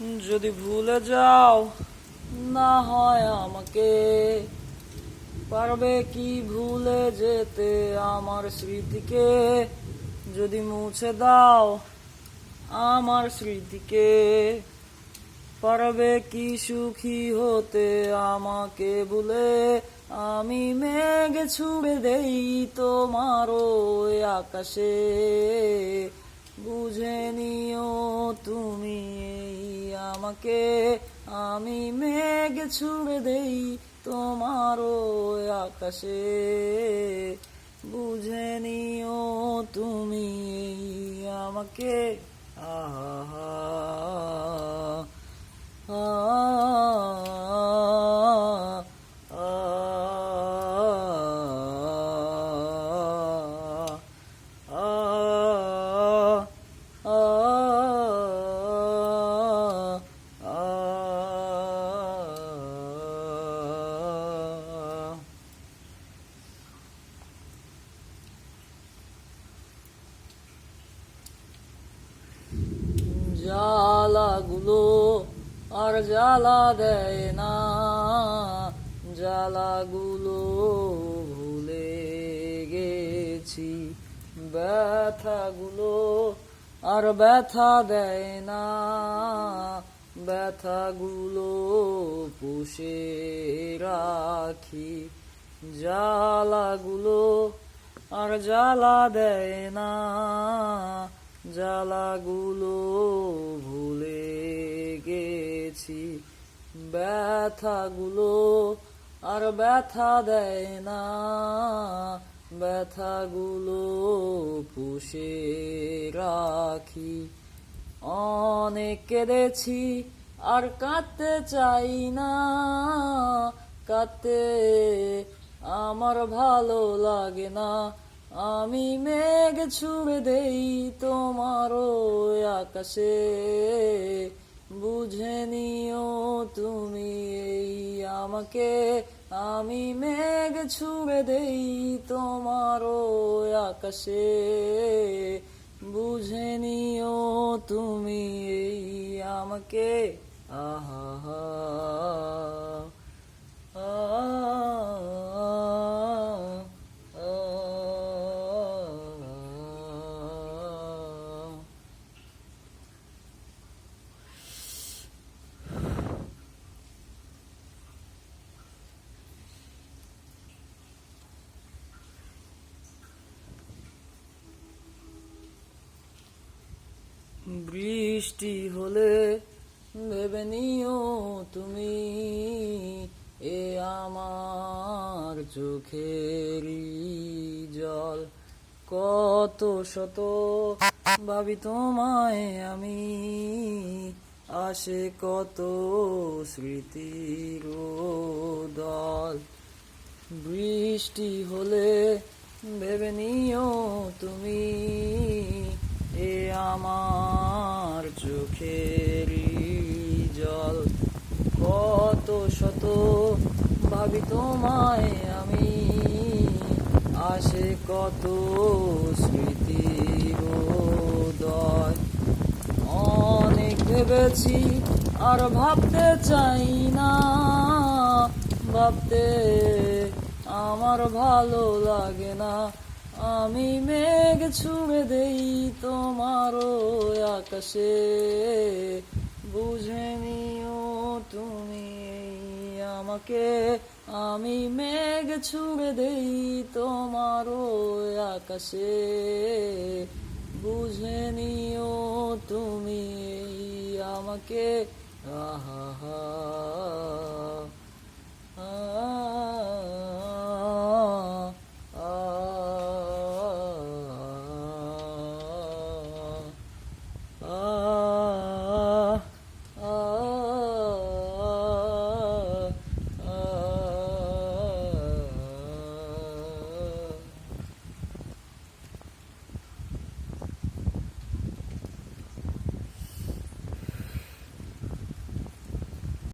যদি ভুলে যাও, না হয় আমাকে। পারবে কি ভুলে যেতে আমার স্মৃতিকে? যদি মুছে দাও আমার স্মৃতিকে, পারবে কি সুখী হতে আমাকে বলে? আমি মেঘ ছুড়ে দেই তোমার ওই আকাশে। আমাকে আমি মেঘ ছুড়ে দেই তোমার ওই আকাশে। বুঝে নিও তুমি আমাকে। আহা। জ্বালাগুলো আর জ্বালা দেয় না। জ্বালাগুলো ভুলে গেছি। ব্যথাগুলো আর ব্যথা দেয় না। ব্যথাগুলো পুষে রাখি। জ্বালাগুলো আর জ্বালা দেয় না। জ্বালাগুলো ভুলে গেছি। ব্যথাগুলো আর ব্যথা দেয় না। ব্যথাগুলো পুষে রাখি। অনেক কেঁদেছি আর কাঁদতে চাই না। কাঁদতে আমার ভালো লাগে না। আমি মেঘ ছুড়ে দেই তোমার আকাশে। বুঝে নিও তুমি এই আমাকে। আমি মেঘ ছুড়ে দেই তোমার আকাশে। বুঝে নিও তুমি এই আমাকে। আহা। বৃষ্টি হলে ভেবে নিও তুমি, এ আমার চোখেরই জল। কত শত ভাবি তোমায় আমি, আসে কত স্মৃতির দল বৃষ্টি হলে ভেবে নিও তুমি, এ আমার চোখেরই জল। কত শত ভাবি তোমায় আমি, আসে কত স্মৃতির অনেক ভেবেছি আর ভাবতে চাই না, ভাবতে আমার ভালো লাগে না। আমি মেঘ ছুড়ে দেই তোমার আকাশে। বুঝে নিও তুমি আমাকে। আমি মেঘ ছুড়ে দেই তোমার আকাশে। বুঝে নিও তুমি আমাকে। আহা।